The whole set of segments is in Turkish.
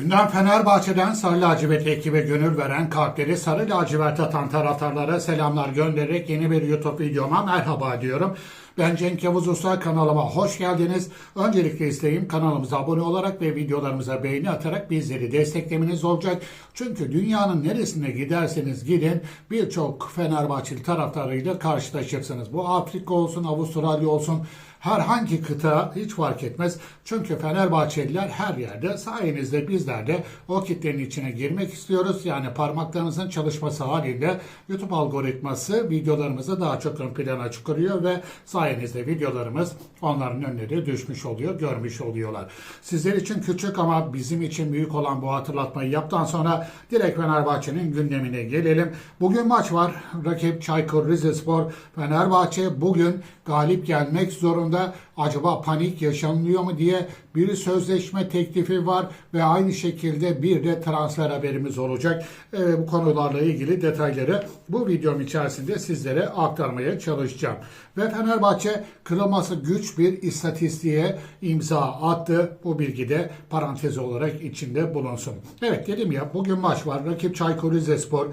Gündem Fenerbahçe'den Sarı Lacivert ekibe gönül veren kalpleri Sarı Lacivert atan taraftarlara selamlar göndererek yeni bir YouTube videoma merhaba diyorum. Ben Cenk Yavuz Usta kanalıma hoş geldiniz. Öncelikle isteğim kanalımıza abone olarak ve videolarımıza beğeni atarak bizleri desteklemeniz olacak. Çünkü dünyanın neresine giderseniz gidin birçok Fenerbahçeli taraftarıyla karşılaşırsınız. Bu Afrika olsun, Avustralya olsun herhangi kıta hiç fark etmez. Çünkü Fenerbahçeliler her yerde sayenizde bizler de o kitlenin içine girmek istiyoruz. Yani parmaklarınızın çalışması halinde YouTube algoritması videolarımızı daha çok ön plana çıkarıyor ve sayenizde videolarımız onların önüne de düşmüş oluyor, görmüş oluyorlar. Sizler için küçük ama bizim için büyük olan bu hatırlatmayı yaptıktan sonra direkt Fenerbahçe'nin gündemine gelelim. Bugün maç var. Rakip Çaykur Rizespor. Fenerbahçe bugün galip gelmek zorunda. Acaba panik yaşanıyor mu diye bir sözleşme teklifi var ve aynı şekilde bir de transfer haberimiz olacak. Ee, bu konularla ilgili detayları bu videom içerisinde sizlere aktarmaya çalışacağım. Ve Fenerbahçe kırılması güç bir istatistiğe imza attı. Bu bilgi de parantez olarak içinde bulunsun. Evet dedim ya bugün maç var. Rakip Çaykur Rizespor.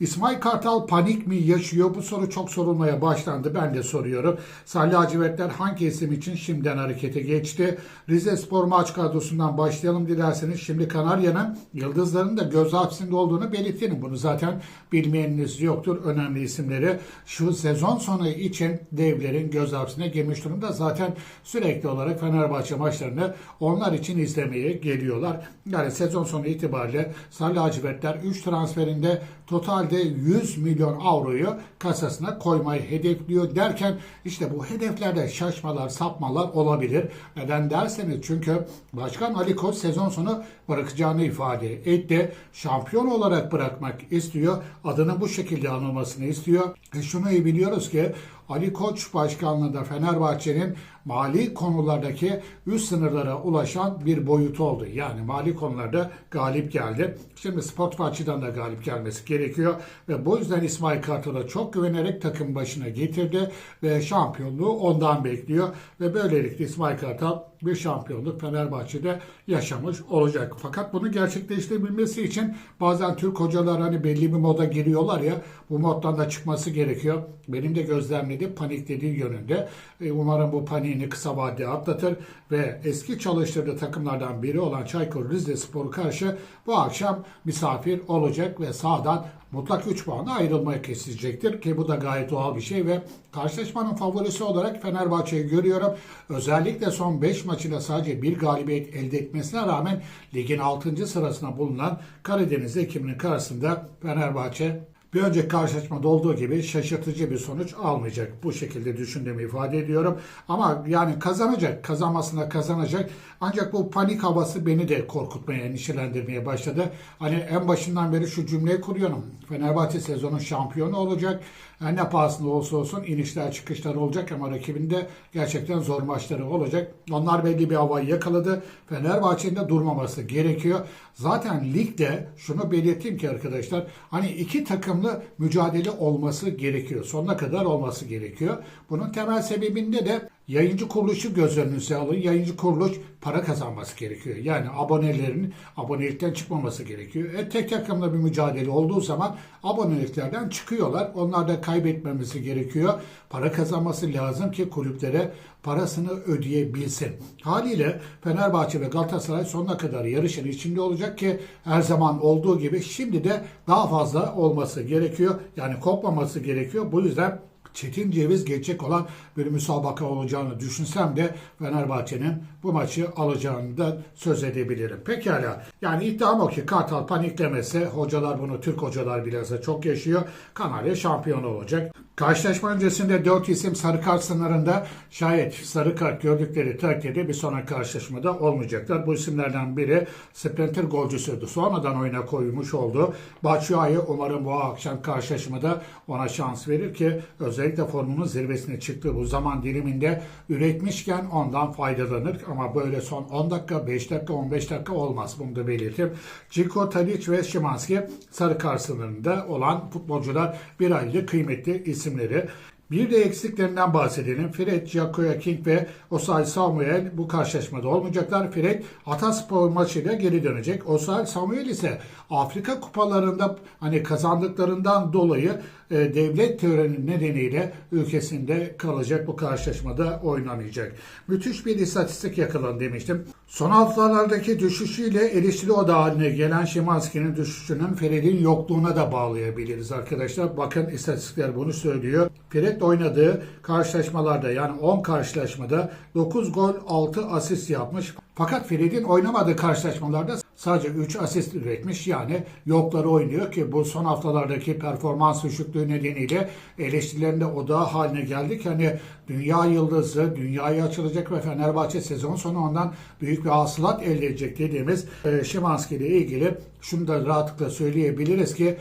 İsmail Kartal panik mi yaşıyor? Bu soru çok sorulmaya başlandı. Ben de soruyorum. Sarı lacivertler hangi isim için şimdiden harekete geçti? Rize Spor maç kadrosundan başlayalım dilerseniz. Şimdi Kanarya'nın yıldızlarının da göz hapsinde olduğunu belirtelim. Bunu zaten bilmeyeniniz yoktur. Önemli isimleri şu sezon sonu için devlerin göz hapsine girmiş durumda. Zaten sürekli olarak Fenerbahçe maçlarını onlar için izlemeye geliyorlar. Yani sezon sonu itibariyle Sarı lacivertler 3 transferinde totalde 100 milyon avroyu kasasına koymayı hedefliyor derken işte bu hedeflerde şaşmalar, sapmalar olabilir. Neden derseniz çünkü Başkan Ali Koç sezon sonu bırakacağını ifade etti. Şampiyon olarak bırakmak istiyor. Adının bu şekilde anılmasını istiyor. E şunu iyi biliyoruz ki Ali Koç başkanlığında Fenerbahçe'nin mali konulardaki üst sınırlara ulaşan bir boyut oldu. Yani mali konularda galip geldi. Şimdi sport açıdan da galip gelmesi gerekiyor ve bu yüzden İsmail Kartal'a çok güvenerek takım başına getirdi ve şampiyonluğu ondan bekliyor ve böylelikle İsmail Kartal bir şampiyonluk Fenerbahçe'de yaşamış olacak. Fakat bunu gerçekleştirebilmesi için bazen Türk hocalar hani belli bir moda giriyorlar ya bu moddan da çıkması gerekiyor. Benim de gözlemlediğim paniklediği yönünde. E, umarım bu paniğini kısa vadede atlatır ve eski çalıştırdığı takımlardan biri olan Çaykur Rizespor karşı bu akşam misafir olacak ve sağdan mutlak 3 puanla ayrılmaya kesilecektir ki bu da gayet doğal bir şey ve karşılaşmanın favorisi olarak Fenerbahçe'yi görüyorum. Özellikle son 5 maçıyla sadece bir galibiyet elde etmesine rağmen ligin 6. sırasına bulunan Karadeniz ekibinin karşısında Fenerbahçe bir önceki karşılaşmada olduğu gibi şaşırtıcı bir sonuç almayacak. Bu şekilde düşündüğümü ifade ediyorum. Ama yani kazanacak, kazanmasına kazanacak. Ancak bu panik havası beni de korkutmaya, endişelendirmeye başladı. Hani en başından beri şu cümleyi kuruyorum. Fenerbahçe sezonun şampiyonu olacak. Her ne pahasında olsa olsun inişler çıkışlar olacak ama rakibinde gerçekten zor maçları olacak. Onlar belli bir havayı yakaladı. Fenerbahçe'nin de durmaması gerekiyor. Zaten ligde şunu belirteyim ki arkadaşlar hani iki takımlı mücadele olması gerekiyor. Sonuna kadar olması gerekiyor. Bunun temel sebebinde de yayıncı kuruluşu göz önünüze alın. Yayıncı kuruluş para kazanması gerekiyor. Yani abonelerin abonelikten çıkmaması gerekiyor. E, tek takımla bir mücadele olduğu zaman aboneliklerden çıkıyorlar. Onlar da kaybetmemesi gerekiyor. Para kazanması lazım ki kulüplere parasını ödeyebilsin. Haliyle Fenerbahçe ve Galatasaray sonuna kadar yarışın içinde olacak ki her zaman olduğu gibi şimdi de daha fazla olması gerekiyor. Yani kopmaması gerekiyor. Bu yüzden çetin ceviz geçecek olan bir müsabaka olacağını düşünsem de Fenerbahçe'nin bu maçı alacağını da söz edebilirim. Pekala. Yani iddiam o ki Kartal paniklemese hocalar bunu Türk hocalar bilhassa çok yaşıyor. Kanarya şampiyon olacak. Karşılaşma öncesinde 4 isim sarı kart sınırında şayet sarı kart gördükleri takdirde bir sonraki karşılaşmada olmayacaklar. Bu isimlerden biri sprinter golcüsüydü. Sonradan oyuna koymuş oldu. Batshuayi umarım bu akşam karşılaşmada ona şans verir ki özellikle formunun zirvesine çıktığı bu zaman diliminde üretmişken ondan faydalanır. Ama böyle son 10 dakika, 5 dakika, 15 dakika olmaz. Bunu da belirteyim. Ciko, Tadic ve Şimanski sarı sınırında olan futbolcular bir ayrı kıymetli isimleri. Bir de eksiklerinden bahsedelim. Fred, Giacoya King ve Osay Samuel bu karşılaşmada olmayacaklar. Fred Ataspor maçıyla geri dönecek. Osay Samuel ise Afrika kupalarında hani kazandıklarından dolayı e, devlet töreni nedeniyle ülkesinde kalacak. Bu karşılaşmada oynamayacak. Müthiş bir istatistik yakalan demiştim. Son haftalardaki düşüşüyle eleştiri odağı haline gelen Şimanski'nin düşüşünün Fred'in yokluğuna da bağlayabiliriz arkadaşlar. Bakın istatistikler bunu söylüyor. Fred oynadığı karşılaşmalarda yani 10 karşılaşmada 9 gol 6 asist yapmış. Fakat Fred'in oynamadığı karşılaşmalarda sadece 3 asist üretmiş. Yani yokları oynuyor ki bu son haftalardaki performans düşüklüğü nedeniyle eleştirilerinde odağı haline geldik. Hani dünya yıldızı, dünyaya açılacak ve Fenerbahçe sezon sonu ondan büyük bir hasılat elde edecek dediğimiz e, Şimanski ile ilgili şunu da rahatlıkla söyleyebiliriz ki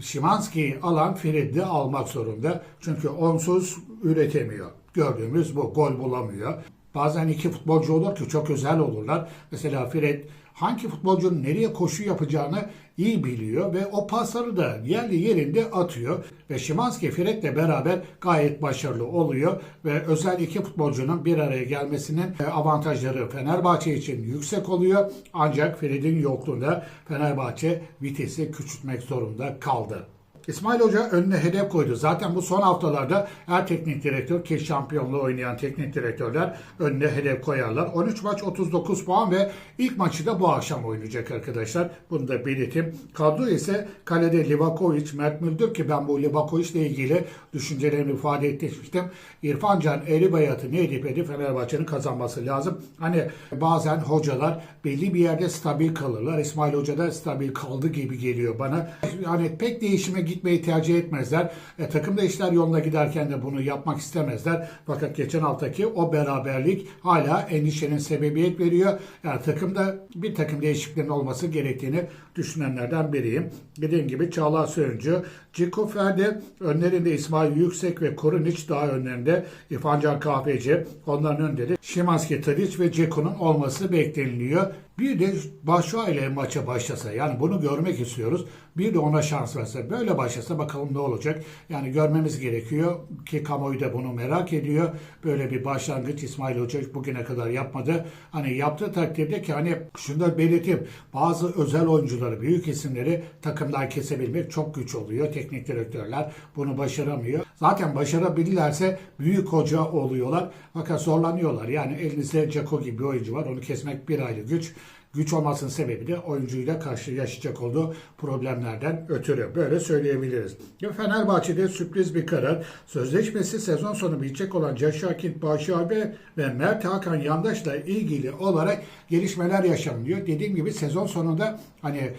Şimanski'yi alan Fred'i almak zorunda. Çünkü onsuz üretemiyor. Gördüğümüz bu gol bulamıyor. Bazen iki futbolcu olur ki çok özel olurlar. Mesela Fred hangi futbolcunun nereye koşu yapacağını iyi biliyor ve o pasları da yerli yerinde atıyor. Ve Şimanski Fred'le beraber gayet başarılı oluyor ve özel iki futbolcunun bir araya gelmesinin e, avantajları Fenerbahçe için yüksek oluyor. Ancak Fred'in yokluğunda Fenerbahçe vitesi küçültmek zorunda kaldı. İsmail Hoca önüne hedef koydu. Zaten bu son haftalarda her teknik direktör ki şampiyonluğu oynayan teknik direktörler önüne hedef koyarlar. 13 maç 39 puan ve ilk maçı da bu akşam oynayacak arkadaşlar. Bunu da belirteyim. Kadro ise kalede Livakovic, Mert Müldür ki ben bu Livakovic ile ilgili düşüncelerimi ifade etmiştim. İrfan Can Eribayat'ı ne edip edip Fenerbahçe'nin kazanması lazım. Hani bazen hocalar belli bir yerde stabil kalırlar. İsmail Hoca da stabil kaldı gibi geliyor bana. Yani pek değişime gitmeyi tercih etmezler. E, takımda işler yoluna giderken de bunu yapmak istemezler. Fakat geçen haftaki o beraberlik hala endişenin sebebiyet veriyor. Yani takımda bir takım değişikliklerin olması gerektiğini düşünenlerden biriyim. Dediğim gibi Çağlar Söyüncü, Ciko Ferdi, önlerinde İsmail Yüksek ve Korunic daha önlerinde İrfan Can Kahveci, onların önünde de Şimanski Tadic ve Ceko'nun olması bekleniliyor. Bir de Başua ile maça başlasa yani bunu görmek istiyoruz. Bir de ona şans verse. Böyle başlasa bakalım ne olacak. Yani görmemiz gerekiyor ki kamuoyu da bunu merak ediyor. Böyle bir başlangıç İsmail Hoca bugüne kadar yapmadı. Hani yaptığı takdirde ki hani şunu da belirteyim. Bazı özel oyuncuları, büyük isimleri takımdan kesebilmek çok güç oluyor. Teknik direktörler bunu başaramıyor. Zaten başarabilirlerse büyük hoca oluyorlar. Fakat zorlanıyorlar. Yani elinizde Ceko gibi bir oyuncu var. Onu kesmek bir ayrı güç. Güç olmasının sebebi de oyuncuyla karşı yaşayacak olduğu problemlerden ötürü. Böyle söyleyebiliriz. Fenerbahçe'de sürpriz bir karar. Sözleşmesi sezon sonu bitecek olan Başı abi ve Mert Hakan Yandaş'la ilgili olarak gelişmeler yaşanıyor. Dediğim gibi sezon sonunda hani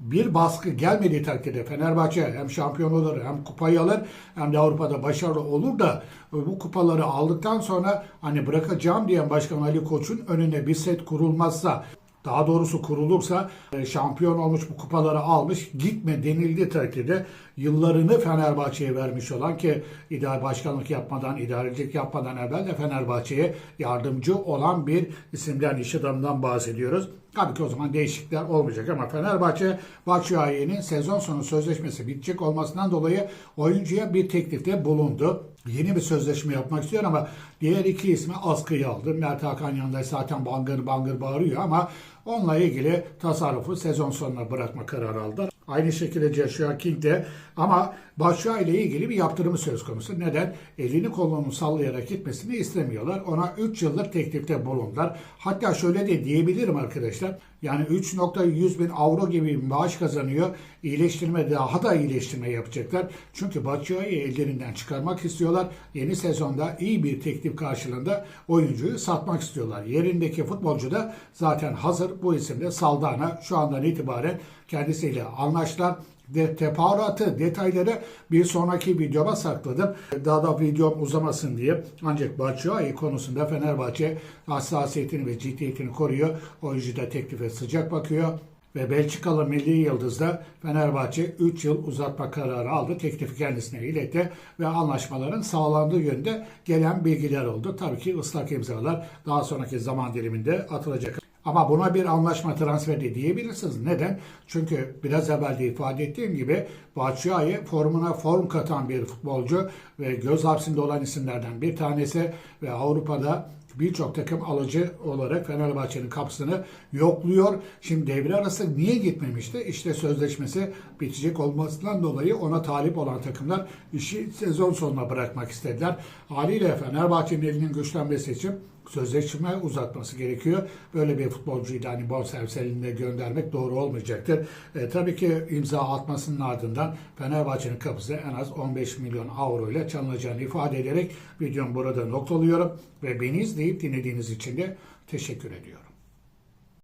bir baskı gelmediği takdirde Fenerbahçe hem şampiyon olur hem kupayı alır hem de Avrupa'da başarılı olur da bu kupaları aldıktan sonra hani bırakacağım diyen Başkan Ali Koç'un önüne bir set kurulmazsa daha doğrusu kurulursa e, şampiyon olmuş bu kupaları almış gitme denildiği takdirde yıllarını Fenerbahçe'ye vermiş olan ki idare başkanlık yapmadan, idarecilik yapmadan evvel de Fenerbahçe'ye yardımcı olan bir isimden, iş adamından bahsediyoruz. Tabii ki o zaman değişiklikler olmayacak ama Fenerbahçe Batshuayi'nin sezon sonu sözleşmesi bitecek olmasından dolayı oyuncuya bir teklifte bulundu. Yeni bir sözleşme yapmak istiyor ama diğer iki ismi askıya aldı. Mert Hakan yanında zaten bangır bangır bağırıyor ama onunla ilgili tasarrufu sezon sonuna bırakma kararı aldı. Aynı şekilde Joshua King de ama Başşuay ile ilgili bir yaptırımı söz konusu. Neden? Elini kolunu sallayarak gitmesini istemiyorlar. Ona 3 yıllık teklifte bulundular. Hatta şöyle de diyebilirim arkadaşlar. Yani 3.100 bin avro gibi bir maaş kazanıyor. İyileştirme daha da iyileştirme yapacaklar. Çünkü Batshuayi'yi ellerinden çıkarmak istiyorlar. Yeni sezonda iyi bir teklif karşılığında oyuncuyu satmak istiyorlar. Yerindeki futbolcu da zaten hazır. Bu isimde Saldana şu andan itibaren kendisiyle anlaştılar de teferruatı, detayları bir sonraki videoma sakladım. Daha da videom uzamasın diye. Ancak Batshuayi konusunda Fenerbahçe hassasiyetini ve ciddiyetini koruyor. Oyuncu da teklife sıcak bakıyor. Ve Belçikalı milli yıldızda Fenerbahçe 3 yıl uzatma kararı aldı. Teklifi kendisine iletti ve anlaşmaların sağlandığı yönde gelen bilgiler oldu. Tabii ki ıslak imzalar daha sonraki zaman diliminde atılacak. Ama buna bir anlaşma transferi diyebilirsiniz. Neden? Çünkü biraz evvel de ifade ettiğim gibi Batshuayi formuna form katan bir futbolcu ve göz hapsinde olan isimlerden bir tanesi ve Avrupa'da birçok takım alıcı olarak Fenerbahçe'nin kapısını yokluyor. Şimdi devre arası niye gitmemişti? İşte sözleşmesi bitecek olmasından dolayı ona talip olan takımlar işi sezon sonuna bırakmak istediler. Haliyle Fenerbahçe'nin elinin güçlenmesi için sözleşme uzatması gerekiyor. Böyle bir futbolcuyu da hani bonservis elinde göndermek doğru olmayacaktır. E, tabii ki imza atmasının ardından Fenerbahçe'nin kapısı en az 15 milyon avro ile çalınacağını ifade ederek videomu burada noktalıyorum ve beni izleyip dinlediğiniz için de teşekkür ediyorum.